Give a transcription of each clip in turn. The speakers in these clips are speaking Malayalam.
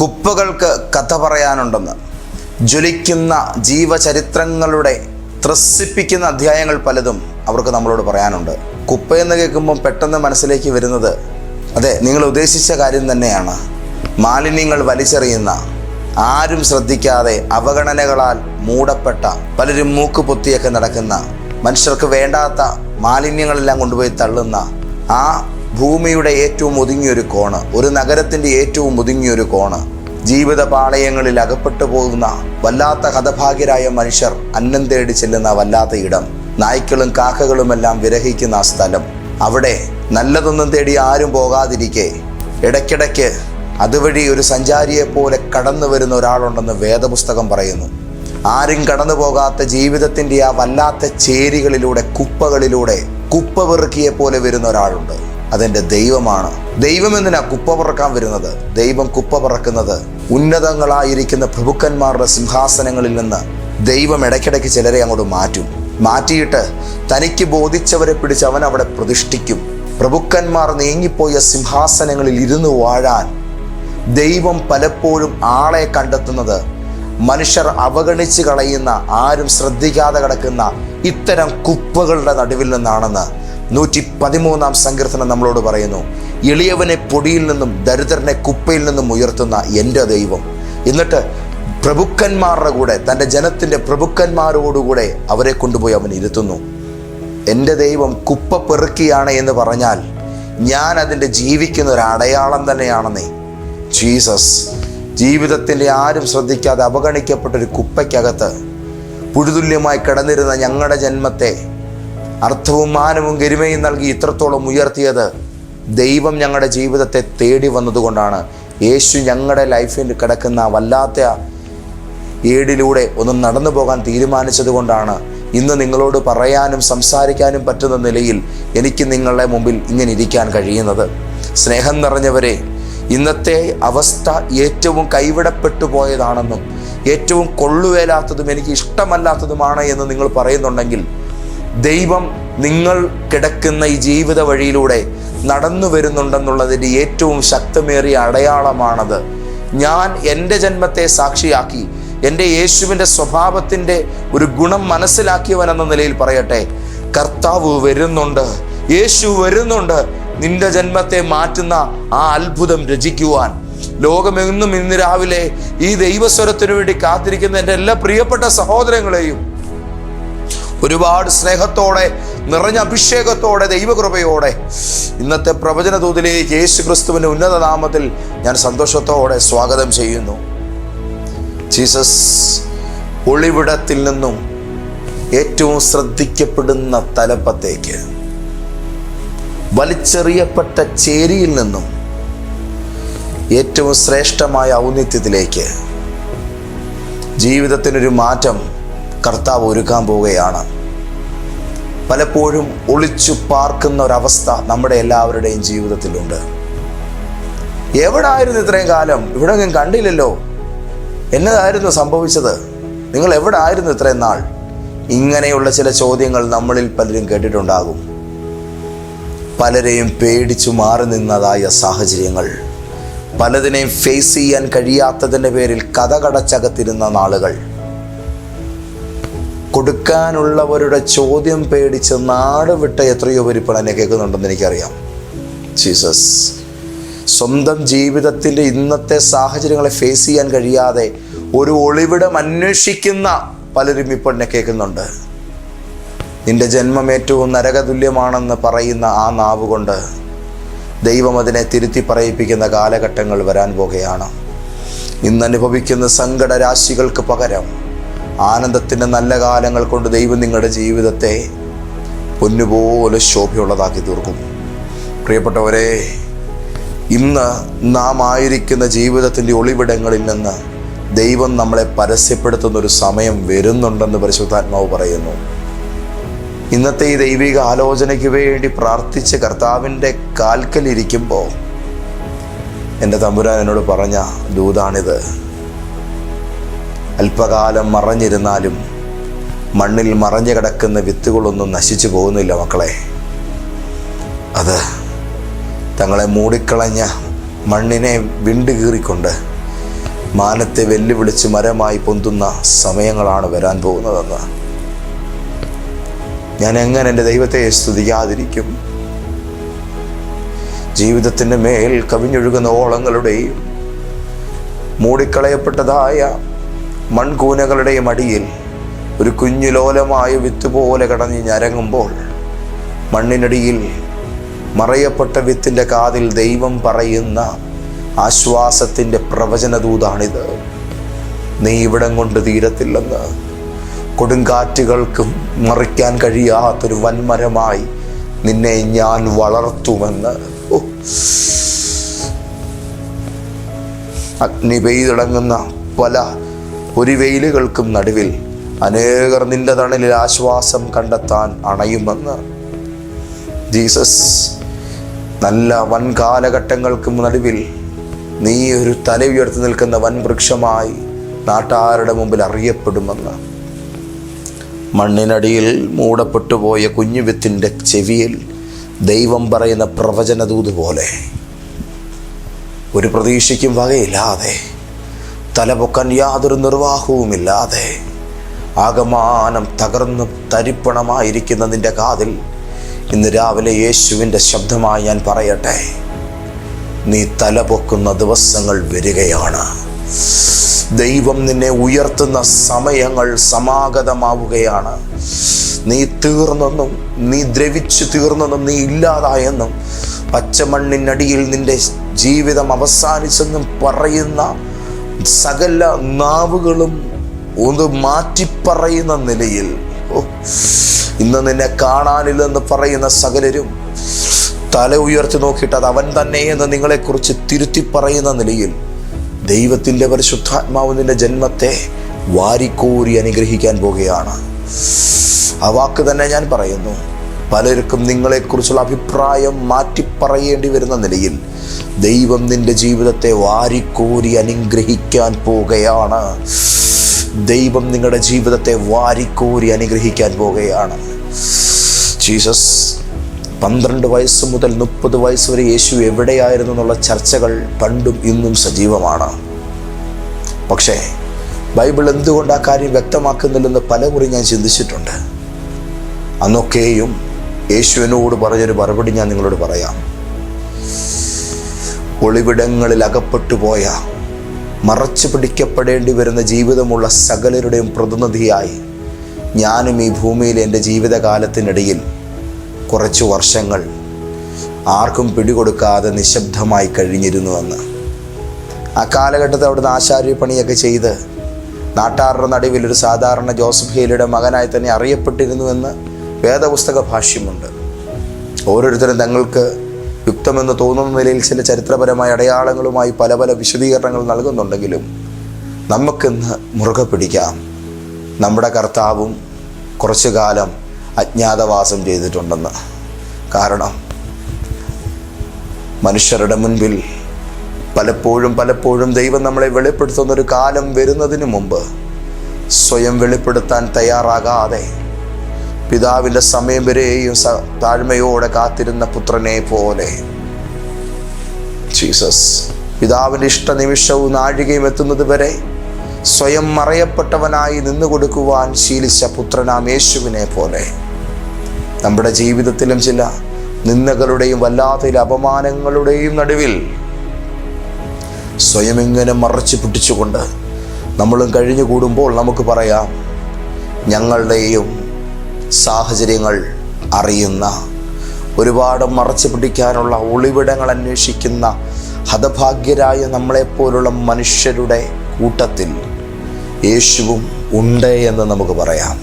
കുപ്പകൾക്ക് കഥ പറയാനുണ്ടെന്ന്. ജ്വലിക്കുന്ന ജീവചരിത്രങ്ങളുടെ ത്രസിപ്പിക്കുന്ന അധ്യായങ്ങൾ പലതും അവർക്ക് നമ്മളോട് പറയാനുണ്ട്. കുപ്പ എന്ന് കേൾക്കുമ്പോൾ പെട്ടെന്ന് മനസ്സിലേക്ക് വരുന്നത് അതെ നിങ്ങൾ ഉദ്ദേശിച്ച കാര്യം തന്നെയാണ്. മാലിന്യങ്ങൾ വലിച്ചെറിയുന്ന ആരും ശ്രദ്ധിക്കാതെ അവഗണനകളാൽ മൂടപ്പെട്ട പലരും മൂക്ക് പൊത്തിയൊക്കെ നടക്കുന്ന മനുഷ്യർക്ക് വേണ്ടാത്ത മാലിന്യങ്ങളെല്ലാം കൊണ്ടുപോയി തള്ളുന്ന ആ ഭൂമിയുടെ ഏറ്റവും ഒതുങ്ങിയൊരു കോണ് ഒരു നഗരത്തിന്റെ ഏറ്റവും ഒതുങ്ങിയൊരു കോണ്. ജീവിത പാളയങ്ങളിൽ അകപ്പെട്ടു പോകുന്ന വല്ലാത്ത ഹതഭാഗ്യരായ മനുഷ്യർ അന്നം തേടി ചെല്ലുന്ന വല്ലാത്ത ഇടം. നായ്ക്കളും കാക്കകളുമെല്ലാം വിരഹിക്കുന്ന ആ സ്ഥലം. അവിടെ നല്ലതൊന്നും തേടി ആരും പോകാതിരിക്കെ. ഇടയ്ക്കിടയ്ക്ക് അതുവഴി ഒരു സഞ്ചാരിയെ പോലെ കടന്നു വരുന്ന ഒരാളുണ്ടെന്ന് വേദപുസ്തകം പറയുന്നു. ആരും കടന്നു പോകാത്ത ജീവിതത്തിന്റെ ആ വല്ലാത്ത ചേരികളിലൂടെ കുപ്പകളിലൂടെ കുപ്പ വെറുക്കിയെ പോലെ വരുന്ന ഒരാളുണ്ട്. അതെന്റെ ദൈവമാണ്. ദൈവം എന്തിനാ കുപ്പ പറക്കാൻ വരുന്നത്? ദൈവം കുപ്പ പറക്കുന്നത് ഉന്നതങ്ങളായിരിക്കുന്ന പ്രഭുക്കന്മാരുടെ സിംഹാസനങ്ങളിൽ നിന്ന് ദൈവം ഇടയ്ക്കിടയ്ക്ക് ചിലരെ അങ്ങോട്ട് മാറ്റും. മാറ്റിയിട്ട് തനിക്ക് ബോധിച്ചവരെ പിടിച്ച് അവൻ അവിടെ പ്രതിഷ്ഠിക്കും. പ്രഭുക്കന്മാർ നീങ്ങിപ്പോയ സിംഹാസനങ്ങളിൽ ഇരുന്ന് വാഴാൻ ദൈവം പലപ്പോഴും ആളെ കണ്ടെത്തുന്നത് മനുഷ്യർ അവഗണിച്ച് കളയുന്ന ആരും ശ്രദ്ധിക്കാതെ കിടക്കുന്ന ഇത്തരം കുപ്പകളുടെ നടുവിൽ നിന്നാണെന്ന് നൂറ്റി പതിമൂന്നാം സങ്കീർത്തനം നമ്മളോട് പറയുന്നു എളിയവനെ പൊടിയിൽ നിന്നും ദരിദ്രനെ കുപ്പയിൽ നിന്നും ഉയർത്തുന്ന എന്റെ ദൈവം. എന്നിട്ട് പ്രഭുക്കന്മാരുടെ കൂടെ തന്റെ ജനത്തിന്റെ പ്രഭുക്കന്മാരോടുകൂടെ അവരെ കൊണ്ടുപോയി അവൻ ഇരുത്തുന്നു. എന്റെ ദൈവം കുപ്പ പെറുക്കിയാണ് എന്ന് പറഞ്ഞാൽ ഞാൻ അതിന്റെ ജീവിക്കുന്ന ഒരു അടയാളം തന്നെയാണെന്നേ. ജീസസ് ജീവിതത്തിന്റെ ആരും ശ്രദ്ധിക്കാതെ അവഗണിക്കപ്പെട്ടൊരു കുപ്പയ്ക്കകത്ത് പുഴുതുല്യമായി കിടന്നിരുന്ന ഞങ്ങളുടെ ജന്മത്തെ അർത്ഥവും മാനവും ഗരിമയും നൽകി ഇത്രത്തോളം ഉയർത്തിയത് ദൈവം ഞങ്ങളുടെ ജീവിതത്തെ തേടി വന്നതുകൊണ്ടാണ്. യേശു ഞങ്ങളുടെ ലൈഫിൽ കിടക്കുന്ന വല്ലാത്ത ഏടിലൂടെ ഒന്ന് നടന്നു പോകാൻ തീരുമാനിച്ചതുകൊണ്ടാണ് ഇന്ന് നിങ്ങളോട് പറയാനും സംസാരിക്കാനും പറ്റുന്ന നിലയിൽ എനിക്ക് നിങ്ങളുടെ മുമ്പിൽ ഇങ്ങനെ ഇരിക്കാൻ കഴിയുന്നത്. സ്നേഹം നിറഞ്ഞവരെ ഇന്നത്തെ അവസ്ഥ ഏറ്റവും കൈവിടപ്പെട്ടു പോയതാണെന്നും ഏറ്റവും കൊള്ളുവേലാത്തതും എനിക്ക് ഇഷ്ടമല്ലാത്തതുമാണ് എന്ന് നിങ്ങൾ പറയുന്നുണ്ടെങ്കിൽ ദൈവം നിങ്ങൾ കിടക്കുന്ന ഈ ജീവിത വഴിയിലൂടെ നടന്നു വരുന്നുണ്ടെന്നുള്ളതിന്റെ ഏറ്റവും ശക്തമേറിയ അടയാളമാണത്. ഞാൻ എന്റെ ജന്മത്തെ സാക്ഷിയാക്കി എന്റെ യേശുവിന്റെ സ്വഭാവത്തിന്റെ ഒരു ഗുണം മനസ്സിലാക്കിയവൻ എന്ന നിലയിൽ പറയട്ടെ കർത്താവ് വരുന്നുണ്ട് യേശു വരുന്നുണ്ട് നിന്റെ ജന്മത്തെ മാറ്റുന്ന ആ അത്ഭുതം രചിക്കുവാൻ. ലോകമെങ്ങും ഇന്ന് രാവിലെ ഈ ദൈവസ്വരത്തിനു വേണ്ടി കാത്തിരിക്കുന്ന എന്റെ എല്ലാ പ്രിയപ്പെട്ട സഹോദരങ്ങളെയും ഒരുപാട് സ്നേഹത്തോടെ നിറഞ്ഞ അഭിഷേകത്തോടെ ദൈവകൃപയോടെ ഇന്നത്തെ പ്രവചന ദൂതിലേക്ക് യേശു ക്രിസ്തുവിന്റെ ഉന്നത നാമത്തിൽ ഞാൻ സന്തോഷത്തോടെ സ്വാഗതം ചെയ്യുന്നു. ജീസസ് ഒളിവിടത്തിൽ നിന്നും ഏറ്റവും ശ്രദ്ധിക്കപ്പെടുന്ന തലപ്പത്തേക്ക് വലിച്ചെറിയപ്പെട്ട ചേരിയിൽ നിന്നും ഏറ്റവും ശ്രേഷ്ഠമായ ഔന്നിത്യത്തിലേക്ക് ജീവിതത്തിനൊരു മാറ്റം കർത്താവ് ഒരുക്കാൻ പോവുകയാണ്. പലപ്പോഴും ഒളിച്ചു പാർക്കുന്ന ഒരവസ്ഥ നമ്മുടെ എല്ലാവരുടെയും ജീവിതത്തിലുണ്ട്. എവിടായിരുന്നു ഇത്രയും കാലം? ഇവിടെ ഞാൻ കണ്ടില്ലല്ലോ. എന്നതായിരുന്നു സംഭവിച്ചത്? നിങ്ങൾ എവിടെ ആയിരുന്നു ഇത്രയും നാൾ? ഇങ്ങനെയുള്ള ചില ചോദ്യങ്ങൾ നമ്മളിൽ പലരും കേട്ടിട്ടുണ്ടാകും. പലരെയും പേടിച്ചു മാറി നിന്നതായ സാഹചര്യങ്ങൾ. പലതിനെയും ഫേസ് ചെയ്യാൻ കഴിയാത്തതിന്റെ പേരിൽ കഥകടച്ചകത്തിരുന്ന നാളുകൾ. കൊടുക്കാനുള്ളവരുടെ ചോദ്യം പേടിച്ച് നാട് വിട്ട എത്രയോ പേര് ഇപ്പോൾ എന്നെ കേൾക്കുന്നുണ്ടെന്ന് എനിക്കറിയാം. ജീസസ് സ്വന്തം ജീവിതത്തിന്റെ ഇന്നത്തെ സാഹചര്യങ്ങളെ ഫേസ് ചെയ്യാൻ കഴിയാതെ ഒരു ഒളിവിടം അന്വേഷിക്കുന്ന പലരും ഇപ്പോൾ എന്നെ കേൾക്കുന്നുണ്ട്. നിന്റെ ജന്മം ഏറ്റവും നരകതുല്യമാണെന്ന് പറയുന്ന ആ നാവ് കൊണ്ട് ദൈവം അതിനെ തിരുത്തി പറയിപ്പിക്കുന്ന കാലഘട്ടങ്ങൾ വരാൻ പോകുകയാണ് ഇന്ന് അനുഭവിക്കുന്ന സങ്കടരാശികൾക്ക് പകരം ആനന്ദത്തിന്റെ നല്ല കാലങ്ങൾ കൊണ്ട് ദൈവം നിങ്ങളുടെ ജീവിതത്തെ പൊന്നുപോലെ ശോഭയുള്ളതാക്കി തീർക്കും. പ്രിയപ്പെട്ടവരെ ഇന്ന് നാം ആയിരിക്കുന്ന ജീവിതത്തിന്റെ ഒളിവിടങ്ങളിൽ നിന്ന് ദൈവം നമ്മളെ പരസ്യപ്പെടുത്തുന്ന ഒരു സമയം വരുന്നുണ്ടെന്ന് പരിശുദ്ധാത്മാവ് പറയുന്നു. ഇന്നത്തെ ഈ ദൈവിക ആലോചനയ്ക്ക് വേണ്ടി പ്രാർത്ഥിച്ച് കർത്താവിന്റെ കാൽക്കലിരിക്കുമ്പോൾ എന്റെ തമ്പുരാൻ എന്നോട് പറഞ്ഞ ദൂതാണിത്. അല്പകാലം മറഞ്ഞിരുന്നാലും മണ്ണിൽ മറഞ്ഞു കിടക്കുന്ന വിത്തുകളൊന്നും നശിച്ചു പോകുന്നില്ല മക്കളെ. അത് തങ്ങളെ മൂടിക്കളഞ്ഞ മണ്ണിനെ വിണ്ടുകീറിക്കൊണ്ട് മാനത്തെ വെല്ലുവിളിച്ച് മരമായി പൊന്തുന്ന സമയങ്ങളാണ് വരാൻ പോകുന്നതെന്ന്. ഞാൻ എങ്ങനെ എന്റെ ദൈവത്തെ സ്തുതിക്കാതിരിക്കും? ജീവിതത്തിന്റെ മേൽ കവിഞ്ഞൊഴുകുന്ന ഓളങ്ങളുടെയും മൂടിക്കളയപ്പെട്ടതായ മൺകൂനകളുടെയും മടിയിൽ ഒരു കുഞ്ഞു ലോലമായ വിത്ത് പോലെ കടഞ്ഞ് ഞരങ്ങുമ്പോൾ മണ്ണിനടിയിൽ മറയപ്പെട്ട വിത്തിന്റെ കാതിൽ ദൈവം പറയുന്ന ആശ്വാസത്തിന്റെ പ്രവചനദൂതാണിത്. നീ ഇവിടം കൊണ്ട് തീരത്തില്ലെന്ന് കൊടുങ്കാറ്റുകൾക്ക് മറിക്കാൻ കഴിയാത്തൊരു വൻമരമായി നിന്നെ ഞാൻ വളർത്തുമെന്ന്. അഗ്നി പെയ്തിടങ്ങുന്ന പല ഒരു വെയിലുകൾക്കും നടുവിൽ അനേകർ നിന്റെ തണലിൽ ആശ്വാസം കണ്ടെത്താൻ അണയുമെന്ന്. ജീസസ് നല്ല വൻ കാലഘട്ടങ്ങൾക്കും നടുവിൽ നീ ഒരു തല ഉയർത്തി നിൽക്കുന്ന വൻ വൃക്ഷമായി നാട്ടാരുടെ മുമ്പിൽ അറിയപ്പെടുമെന്ന്. മണ്ണിനടിയിൽ മൂടപ്പെട്ടുപോയ കുഞ്ഞുവിത്തിന്റെ ചെവിയിൽ ദൈവം പറയുന്ന പ്രവചനദൂത് പോലെ ഒരു പ്രതീക്ഷയ്ക്കും വകയില്ലാതെ തലപൊക്കാൻ യാതൊരു നിർവാഹവുമില്ലാതെ ആകമാനം തകർന്ന് തരിപ്പണമായിരിക്കുന്ന നിന്റെ കാതിൽ ഇന്ന് രാവിലെ യേശുവിന്റെ ശബ്ദമായി ഞാൻ പറയട്ടെ. നീ തലപൊക്കുന്ന ദിവസങ്ങൾ വരികയാണ്. ദൈവം നിന്നെ ഉയർത്തുന്ന സമയങ്ങൾ സമാഗതമാവുകയാണ്. നീ തീർന്നെന്നും നീ ദ്രവിച്ചു തീർന്നെന്നും നീ ഇല്ലാതായെന്നും പച്ചമണ്ണിനടിയിൽ നിന്റെ ജീവിതം അവസാനിച്ചെന്നും പറയുന്ന സകല നാവുകളും ഒന്ന് മാറ്റിപ്പറയുന്ന നിലയിൽ. ഇന്ന് നിന്നെ കാണാനില്ലെന്ന് പറയുന്ന സകലരും തല ഉയർത്തി നോക്കിയിട്ട് അത് അവൻ തന്നെ എന്ന് നിങ്ങളെക്കുറിച്ച് തിരുത്തി പറയുന്ന നിലയിൽ ദൈവത്തിന്റെ പരിശുദ്ധാത്മാവ് നിന്റെ ജന്മത്തെ വാരിക്കോരി അനുഗ്രഹിക്കാൻ പോകുകയാണ്. ആ വാക്ക് തന്നെ ഞാൻ പറയുന്നു. പലർക്കും നിങ്ങളെക്കുറിച്ചുള്ള അഭിപ്രായം മാറ്റിപ്പറയേണ്ടി വരുന്ന നിലയിൽ ദൈവം നിന്റെ ജീവിതത്തെ വാരിക്കോരി അനുഗ്രഹിക്കാൻ പോകുകയാണ് ദൈവം നിങ്ങളുടെ ജീവിതത്തെ വാരിക്കോരി അനുഗ്രഹിക്കാൻ പോകുകയാണ് ജീസസ് പന്ത്രണ്ട് വയസ്സ് മുതൽ മുപ്പത് വയസ്സ് വരെ യേശു എവിടെയായിരുന്നു എന്നുള്ള ചർച്ചകൾ പണ്ടും ഇന്നും സജീവമാണ്. പക്ഷേ ബൈബിൾ എന്തുകൊണ്ട് ആ കാര്യം വ്യക്തമാക്കുന്നില്ലെന്ന് പലമുറി ഞാൻ ചിന്തിച്ചിട്ടുണ്ട്. അന്നൊക്കെയും യേശുവിനോട് പറഞ്ഞൊരു മറുപടി ഞാൻ നിങ്ങളോട് പറയാം. ഒളിവിടങ്ങളിൽ അകപ്പെട്ടു പോയ മറച്ചു പിടിക്കപ്പെടേണ്ടി വരുന്ന ജീവിതമുള്ള സകലരുടെയും പ്രതിനിധിയായി ഞാനും ഈ ഭൂമിയിൽ എന്റെ ജീവിതകാലത്തിനിടയിൽ കുറച്ച് വർഷങ്ങൾ ആർക്കും പിടികൊടുക്കാതെ നിശബ്ദമായി കഴിഞ്ഞിരുന്നുവെന്ന്. ആ കാലഘട്ടത്തിൽ അവിടുന്ന് ആശാര്യപ്പണിയൊക്കെ ചെയ്ത് നാട്ടാറുടെ നടുവിൽ ഒരു സാധാരണ ജോസഫ് ഹേലിയുടെ മകനായി തന്നെ അറിയപ്പെട്ടിരുന്നുവെന്ന് വേദപുസ്തക ഭാഷ്യമുണ്ട് ഓരോരുത്തരും തങ്ങൾക്ക് യുക്തമെന്ന് തോന്നുന്ന നിലയിൽ ചില ചരിത്രപരമായ അടയാളങ്ങളുമായി പല പല വിശദീകരണങ്ങൾ നൽകുന്നുണ്ടെങ്കിലും നമുക്കിന്ന് മുറുകെ പിടിക്കാം. നമ്മുടെ കർത്താവും കുറച്ചു കാലം അജ്ഞാതവാസം ചെയ്തിട്ടുണ്ടെന്ന്. കാരണം മനുഷ്യരുടെ മുൻപിൽ പലപ്പോഴും പലപ്പോഴും ദൈവം നമ്മളെ വെളിപ്പെടുത്തുന്ന ഒരു കാലം വരുന്നതിന് മുമ്പ് സ്വയം വെളിപ്പെടുത്താൻ തയ്യാറാകാതെ പിതാവിന്റെ സമയം വരെയും താഴ്മയോടെ കാത്തിരുന്ന പുത്രനെ പോലെ. ജീസസ് പിതാവിന്റെ ഇഷ്ടനിമിഷവും നാഴികയും എത്തുന്നത് വരെ സ്വയം മറയപ്പെട്ടവനായി നിന്നു കൊടുക്കുവാൻ ശീലിച്ച പുത്രനാം യേശുവിനെ പോലെ. നമ്മുടെ ജീവിതത്തിലും ചില നിന്ദകളുടെയും വല്ലാത്ത അപമാനങ്ങളുടെയും നടുവിൽ സ്വയം ഇങ്ങനെ മറച്ചു പിടിച്ചുകൊണ്ട് നമ്മളും കഴിഞ്ഞു കൂടുമ്പോൾ നമുക്ക് പറയാം ഞങ്ങളുടെയും സാഹചര്യങ്ങൾ അറിയുന്ന ഒരുപാട് മറച്ചു പിടിക്കാനുള്ള ഒളിവിടങ്ങൾ അന്വേഷിക്കുന്ന ഹതഭാഗ്യരായ നമ്മളെപ്പോലുള്ള മനുഷ്യരുടെ കൂട്ടത്തിൽ യേശുവും ഉണ്ട് എന്ന് നമുക്ക് പറയാം.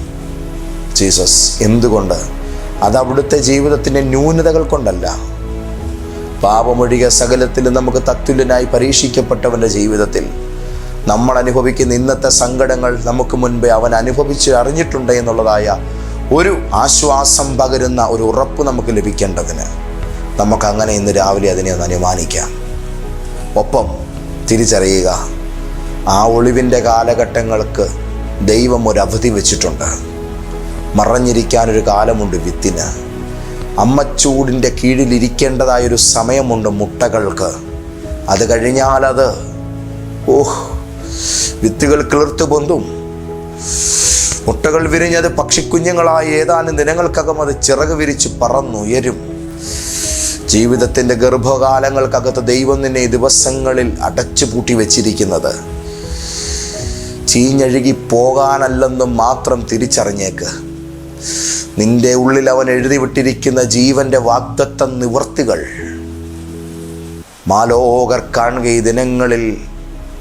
ജീസസ് എന്തുകൊണ്ട്? അത് അവിടുത്തെ ജീവിതത്തിന്റെ ന്യൂനതകൾ കൊണ്ടല്ല. പാപമൊഴികെ സകലത്തിൽ നമുക്ക് തത്തുല്യനായി പരീക്ഷിക്കപ്പെട്ടവന്റെ ജീവിതത്തിൽ നമ്മൾ അനുഭവിക്കുന്ന ഇന്നത്തെ സങ്കടങ്ങൾ നമുക്ക് മുൻപേ അവൻ അനുഭവിച്ച് അറിഞ്ഞിട്ടുണ്ട് എന്നുള്ളതായ ഒരു ആശ്വാസം പകരുന്ന ഒരു ഉറപ്പ് നമുക്ക് ലഭിക്കേണ്ടതിന് നമുക്കങ്ങനെ ഇന്ന് രാവിലെ അതിനെ ഒന്ന് അനുമാനിക്കാം. ഒപ്പം തിരിച്ചറിയുക ആ ഒളിവിന്റെ കാലഘട്ടങ്ങൾക്ക് ദൈവം ഒരു അവധി വെച്ചിട്ടുണ്ട്. മറഞ്ഞിരിക്കാനൊരു കാലമുണ്ട് വിത്തിന്. അമ്മച്ചൂടിന്റെ കീഴിലിരിക്കേണ്ടതായൊരു സമയമുണ്ട് മുട്ടകൾക്ക്. അത് കഴിഞ്ഞാലത് ഓഹ് വിത്തുകൾ കിളിർത്തു പൊന്തും. മുട്ടകൾ വിരിഞ്ഞത് പക്ഷിക്കുഞ്ഞുങ്ങളായ ഏതാനും ദിനങ്ങൾക്കകം അത് ചിറക് വിരിച്ച് പറന്നുയരും. ജീവിതത്തിന്റെ ഗർഭകാലങ്ങൾക്കകത്ത് ദൈവം നിന്നെ ദിവസങ്ങളിൽ അടച്ചു പൂട്ടി വെച്ചിരിക്കുന്നത്. ചീഞ്ഞഴുകി പോകാനല്ലെന്നും മാത്രം തിരിച്ചറിഞ്ഞേക്ക്. നിന്റെ ഉള്ളിൽ അവൻ എഴുതി വിട്ടിരിക്കുന്ന ജീവന്റെ വാഗ്ദത്ത നിവർത്തികൾ മാലോകർ കാണുക ഈ ദിനങ്ങളിൽ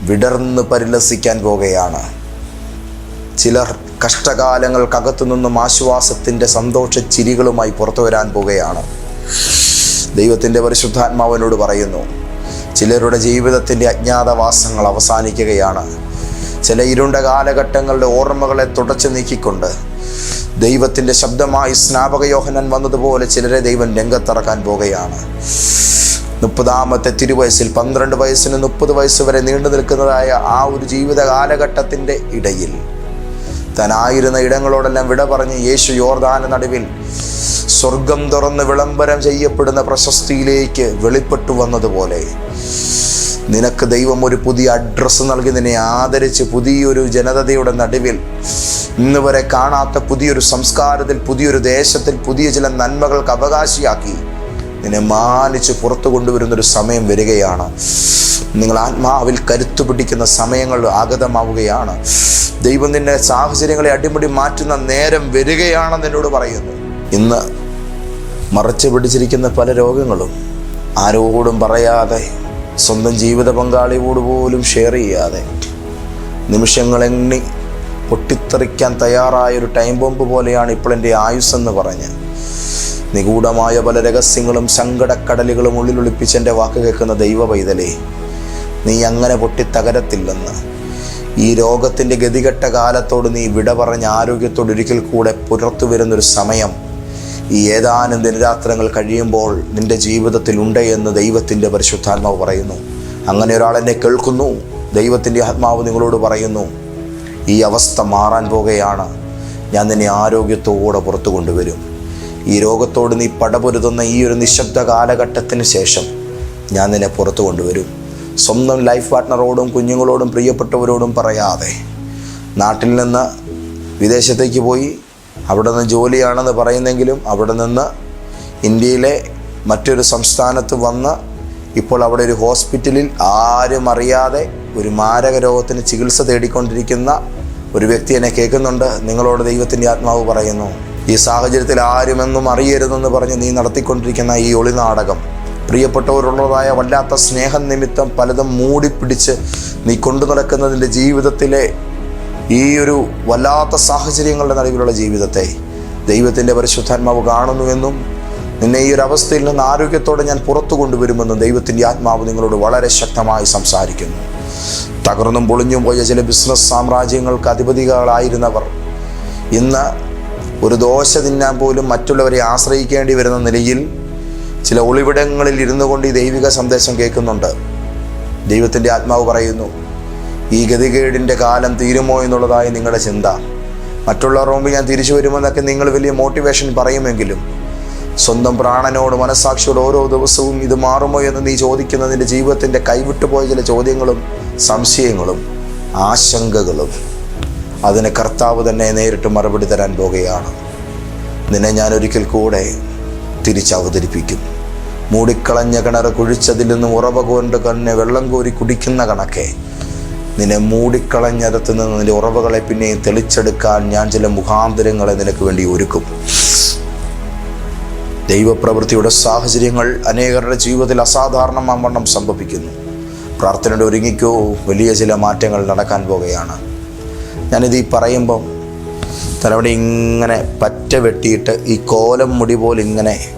വിടർന്ന് പരിലസിക്കാൻ പോകുകയാണ് ചിലർ കഷ്ടകാലങ്ങൾക്കകത്തു നിന്നും ആശ്വാസത്തിന്റെ സന്തോഷ ചിരികളുമായി പുറത്തു വരാൻ പോവുകയാണ്. ദൈവത്തിന്റെ പരിശുദ്ധാത്മാവിനോട് പറയുന്നു ചിലരുടെ ജീവിതത്തിന്റെ അജ്ഞാതവാസങ്ങൾ അവസാനിക്കുകയാണ്. ചില ഇരുണ്ട കാലഘട്ടങ്ങളുടെ ഓർമ്മകളെ തുടച്ചു നീക്കിക്കൊണ്ട് ദൈവത്തിന്റെ ശബ്ദമായി സ്നാപക യോഹനൻ വന്നതുപോലെ ചിലരെ ദൈവം രംഗത്തിറക്കാൻ പോവുകയാണ്. മുപ്പതാമത്തെ തിരുവയസ്സിൽ പന്ത്രണ്ട് വയസ്സിന് മുപ്പത് വയസ്സ് വരെ നീണ്ടു നിൽക്കുന്നതായ ആ ഒരു ജീവിത കാലഘട്ടത്തിന്റെ ഇടയിൽ താനായിരുന്ന ഇടങ്ങളോടെല്ലാം വിട പറഞ്ഞ് യേശു യോർദാന നടുവിൽ സ്വർഗം തുറന്ന് വിളംബരം ചെയ്യപ്പെടുന്ന പ്രശസ്തിയിലേക്ക് വെളിപ്പെട്ടു വന്നതുപോലെ. നിനക്ക് ദൈവം ഒരു പുതിയ അഡ്രസ്സ് നൽകി നിന്നെ ആദരിച്ച് പുതിയൊരു ജനതയുടെ നടുവിൽ. ഇന്ന് വരെ കാണാത്ത പുതിയൊരു സംസ്കാരത്തിൽ പുതിയൊരു ദേശത്തിൽ പുതിയ ചില നന്മകൾക്ക് അവകാശിയാക്കി. നിന്നെ മാനിച്ച് പുറത്തു കൊണ്ടുവരുന്നൊരു സമയം വരികയാണ്. നിങ്ങൾ ആത്മാവിൽ കരുത്തു പിടിക്കുന്ന സമയങ്ങൾ ആഗതമാവുകയാണ്. ദൈവം നിന്നെ സാഹചര്യങ്ങളെ അടിമുടി മാറ്റുന്ന നേരം വരികയാണെന്ന് എന്നോട് പറയുന്നു. ഇന്ന് മറച്ചു പിടിച്ചിരിക്കുന്ന പല രോഗങ്ങളും ആരോടും പറയാതെ സ്വന്തം ജീവിത പങ്കാളിയോട് പോലും ഷെയർ ചെയ്യാതെ നിമിഷങ്ങളെണ്ണി പൊട്ടിത്തെറിക്കാൻ തയ്യാറായ ഒരു ടൈം ബോംബ് പോലെയാണ് ഇപ്പോൾ എന്റെ ആയുസ് എന്ന് പറഞ്ഞ് നിഗൂഢമായ പല രഹസ്യങ്ങളും സങ്കടക്കടലുകളും ഉള്ളിലൊളിപ്പിച്ച് എന്റെ വാക്ക് കേൾക്കുന്ന ദൈവ പൈതലേ നീ അങ്ങനെ പൊട്ടിത്തകരത്തില്ലെന്ന്. ഈ രോഗത്തിന്റെ ഗതികെട്ട കാലത്തോട് നീ വിട പറഞ്ഞ ആരോഗ്യത്തോട് ഒരിക്കൽ കൂടെ പുറത്തു വരുന്നൊരു സമയം ഈ ഏതാനും ദിനരാത്രങ്ങൾ കഴിയുമ്പോൾ നിന്റെ ജീവിതത്തിൽ ഉണ്ട് എന്ന് ദൈവത്തിന്റെ പരിശുദ്ധാത്മാവ് പറയുന്നു. അങ്ങനെ ഒരാൾ എന്നെ കേൾക്കുന്നു ദൈവത്തിന്റെ ആത്മാവ് നിങ്ങളോട് പറയുന്നു ഈ അവസ്ഥ മാറാൻ പോകുകയാണ് ഞാൻ നിന്നെ ആരോഗ്യത്തോടെ പുറത്തു കൊണ്ടുവരും. ഈ രോഗത്തോട് നീ പടപൊരുതുന്ന ഈ ഒരു നിശബ്ദ കാലഘട്ടത്തിന് ശേഷം ഞാൻ നിന്നെ പുറത്തു കൊണ്ടുവരും. സ്വന്തം ലൈഫ് പാർട്ട്ണറോടും കുഞ്ഞുങ്ങളോടും പ്രിയപ്പെട്ടവരോടും പറയാതെ നാട്ടിൽ നിന്ന് വിദേശത്തേക്ക് പോയി അവിടെ നിന്ന് ജോലിയാണെന്ന് പറയുന്നെങ്കിലും അവിടെ നിന്ന് ഇന്ത്യയിലെ മറ്റൊരു സംസ്ഥാനത്ത് വന്ന് ഇപ്പോൾ അവിടെ ഒരു ഹോസ്പിറ്റലിൽ ആരും അറിയാതെ ഒരു മാരക രോഗത്തിന് ചികിത്സ തേടിക്കൊണ്ടിരിക്കുന്ന ഒരു വ്യക്തി എന്നെ കേൾക്കുന്നുണ്ട്. നിങ്ങളോട് ദൈവത്തിന്റെ ആത്മാവ് പറയുന്നു. ഈ സാഹചര്യത്തിൽ ആരുമെന്നും അറിയരുതെന്ന് പറഞ്ഞ് നീ നടത്തിക്കൊണ്ടിരിക്കുന്ന ഈ ഒളിനാടകം പ്രിയപ്പെട്ടവരുള്ളതായ വല്ലാത്ത സ്നേഹം നിമിത്തം പലതും മൂടിപ്പിടിച്ച് നീ കൊണ്ടു നടക്കുന്നതിന്റെ ജീവിതത്തിലെ ഈ ഒരു വല്ലാത്ത സാഹചര്യങ്ങളുടെ നടുവിലുള്ള ജീവിതത്തെ ദൈവത്തിന്റെ പരിശുദ്ധാത്മാവ് കാണുന്നുവെന്നും നിന്നെ ഈ ഒരു അവസ്ഥയിൽ നിന്ന് ആരോഗ്യത്തോടെ ഞാൻ പുറത്തു കൊണ്ടുവരുമെന്നും ദൈവത്തിന്റെ ആത്മാവ് നിങ്ങളോട് വളരെ ശക്തമായി സംസാരിക്കുന്നു. തകർന്നും പൊളിഞ്ഞും പോയ ചില ബിസിനസ് സാമ്രാജ്യങ്ങൾക്ക് അധിപതികളായിരുന്നവർ ഇന്ന് ഒരു ദോശ തിന്നാൻ പോലും മറ്റുള്ളവരെ ആശ്രയിക്കേണ്ടി വരുന്ന നിലയിൽ ചില ഒളിവിടങ്ങളിൽ ഇരുന്നു കൊണ്ട് ഈ ദൈവിക സന്ദേശം കേൾക്കുന്നുണ്ട്. ദൈവത്തിന്റെ ആത്മാവ് പറയുന്നു ഈ ഗതികേടിന്റെ കാലം തീരുമോ എന്നുള്ളതായി നിങ്ങളുടെ ചിന്ത. മറ്റുള്ള മുമ്പ് ഞാൻ തിരിച്ചു വരുമെന്നൊക്കെ നിങ്ങൾ വലിയ മോട്ടിവേഷൻ പറയുമെങ്കിലും സ്വന്തം പ്രാണനോട് മനസ്സാക്ഷിയോട് ഓരോ ദിവസവും ഇത് മാറുമോ എന്ന് നീ ചോദിക്കുന്നതിന്റെ ജീവിതത്തിന്റെ കൈവിട്ടുപോയ ചില ചോദ്യങ്ങളും സംശയങ്ങളും ആശങ്കകളും. അതിന് കർത്താവ് തന്നെ നേരിട്ട് മറുപടി തരാൻ പോകുകയാണ്. നിന്നെ ഞാൻ ഒരിക്കൽ കൂടെ തിരിച്ചവതരിപ്പിക്കും. മൂടിക്കളഞ്ഞ കിണർ കുഴിച്ചതിൽ നിന്നും ഉറവ കൊണ്ട് കണ്ണ് വെള്ളം കോരി കുടിക്കുന്ന കണക്കെ. നിന്നെ മൂടിക്കളഞ്ഞടത്ത് നിന്ന് നിന്റെ ഉറവകളെ പിന്നെയും തെളിച്ചെടുക്കാൻ ഞാൻ ചില മുഖാന്തരങ്ങളെ നിനക്ക് വേണ്ടി ഒരുക്കും. ദൈവപ്രവൃത്തിയുടെ സാഹചര്യങ്ങൾ അനേകരുടെ ജീവിതത്തിൽ അസാധാരണമാവണ്ണം സംഭവിക്കുന്നു. പ്രാർത്ഥനയുടെ ഒരുങ്ങിക്കോ വലിയ ചില മാറ്റങ്ങൾ നടക്കാൻ പോകുകയാണ്. ഞാനിത് ഈ പറയുമ്പോൾ തലമുടി ഇങ്ങനെ പറ്റ വെട്ടിയിട്ട് ഈ കോലം മുടി പോലെ ഇങ്ങനെ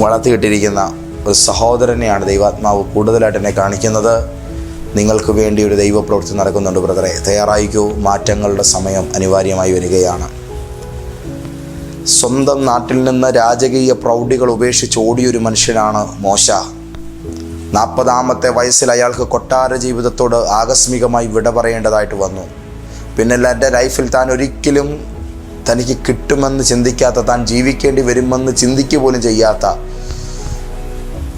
വളർത്തിയിട്ടിരിക്കുന്ന ഒരു സഹോദരനെയാണ് ദൈവാത്മാവ് കൂടുതലായിട്ട് എന്നെ കാണിക്കുന്നത്. നിങ്ങൾക്ക് വേണ്ടി ഒരു ദൈവപ്രവൃത്തി നടക്കുന്നുണ്ട് ബ്രദറെ. തയ്യാറായിക്കൂ. മാറ്റങ്ങളുടെ സമയം അനിവാര്യമായി വരികയാണ്. സ്വന്തം നാട്ടിൽ നിന്ന് രാജകീയ പ്രൗഢികൾ ഉപേക്ഷിച്ച് ഓടിയൊരു മനുഷ്യനാണ് മോശ. നാൽപ്പതാമത്തെ വയസ്സിൽ അയാൾക്ക് കൊട്ടാര ജീവിതത്തോട് ആകസ്മികമായി വിട പറയേണ്ടതായിട്ട് വന്നു. പിന്നെ എന്റെ ലൈഫിൽ താൻ ഒരിക്കലും തനിക്ക് കിട്ടുമെന്ന് ചിന്തിക്കാത്ത താൻ ജീവിക്കേണ്ടി വരുമെന്ന് ചിന്തിക്കുക പോലും ചെയ്യാത്ത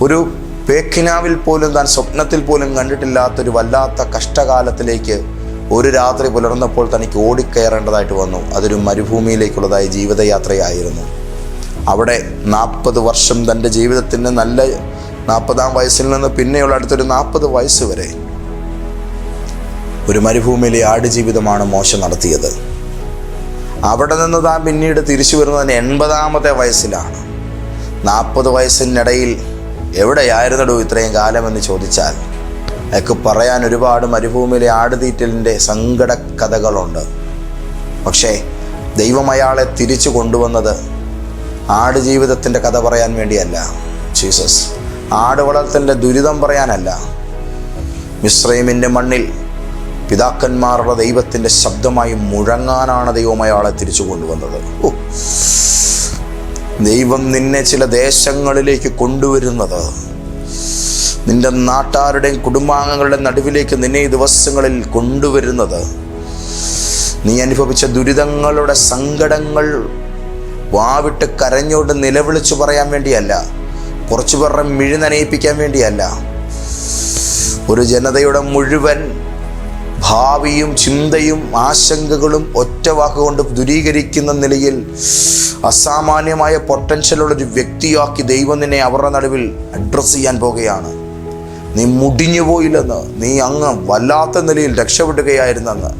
ഒരു പേക്കിനാവിൽ പോലും താൻ സ്വപ്നത്തിൽ പോലും കണ്ടിട്ടില്ലാത്തൊരു വല്ലാത്ത കഷ്ടകാലത്തിലേക്ക് ഒരു രാത്രി പുലർന്നപ്പോൾ തനിക്ക് ഓടിക്കയറേണ്ടതായിട്ട് വന്നു. അതൊരു മരുഭൂമിയിലേക്കുള്ളതായ ജീവിതയാത്രയായിരുന്നു. അവിടെ നാൽപ്പത് വർഷം തന്റെ ജീവിതത്തിന്റെ നല്ല നാൽപ്പതാം വയസ്സിൽ നിന്ന് പിന്നെയുള്ള അടുത്തൊരു നാൽപ്പത് വയസ്സ് വരെ ഒരു മരുഭൂമിയിലെ ആടുജീവിതമാണ് മോശം നടത്തിയത്. അവിടെ നിന്ന് താൻ പിന്നീട് തിരിച്ചു വരുന്നതിന് എൺപതാമത്തെ വയസ്സിലാണ്. നാൽപ്പത് വയസ്സിനിടയിൽ എവിടെയായിരുന്നടൂ ഇത്രയും കാലമെന്ന് ചോദിച്ചാൽ അയാൾക്ക് പറയാൻ ഒരുപാട് മരുഭൂമിയിലെ ആടുതീറ്റലിന്റെ സങ്കട കഥകളുണ്ട് പക്ഷേ ദൈവം അയാളെ തിരിച്ചു കൊണ്ടുവന്നത് ആട് ആടുജീവിതത്തിന്റെ കഥ പറയാൻ വേണ്ടിയല്ല. ജീസസ് ആട് വളർത്തലിന്റെ ദുരിതം പറയാനല്ല. മിശ്രൈമിന്റെ മണ്ണിൽ പിതാക്കന്മാരുടെ ദൈവത്തിന്റെ ശബ്ദമായി മുഴങ്ങാനാണ് ദൈവം അയാളെ തിരിച്ചു കൊണ്ടുവന്നത്. ഓ. ദൈവം നിന്നെ ചില ദേശങ്ങളിലേക്ക് കൊണ്ടുവരുന്നത്. നിന്റെ നാട്ടാരുടെയും കുടുംബാംഗങ്ങളുടെ നടുവിലേക്ക് നിന്നെ ഈ ദിവസങ്ങളിൽ കൊണ്ടുവരുന്നത്. നീ അനുഭവിച്ച ദുരിതങ്ങളുടെ സങ്കടങ്ങൾ വാവിട്ട് കരഞ്ഞോട്ട് നിലവിളിച്ചു പറയാൻ വേണ്ടിയല്ല കുറച്ചു പേരുടെ മിഴി നനയിപ്പിക്കാൻ വേണ്ടിയല്ല. ഒരു ജനതയുടെ മുഴുവൻ ഭാവിയും ചിന്തയും ആശങ്കകളും ഒറ്റ വാക്കുകൊണ്ട് ദുരീകരിക്കുന്ന നിലയിൽ അസാമാന്യമായ പൊട്ടൻഷ്യലുള്ള ഒരു വ്യക്തിയാക്കി ദൈവം നിന്നെ അവരുടെ നടുവിൽ അഡ്രസ്സ് ചെയ്യാൻ പോകുകയാണ്. നീ മുടിഞ്ഞു പോയില്ലെന്ന് നീ അങ്ങ് വല്ലാത്ത നിലയിൽ രക്ഷപ്പെടുകയായിരുന്നെന്ന്.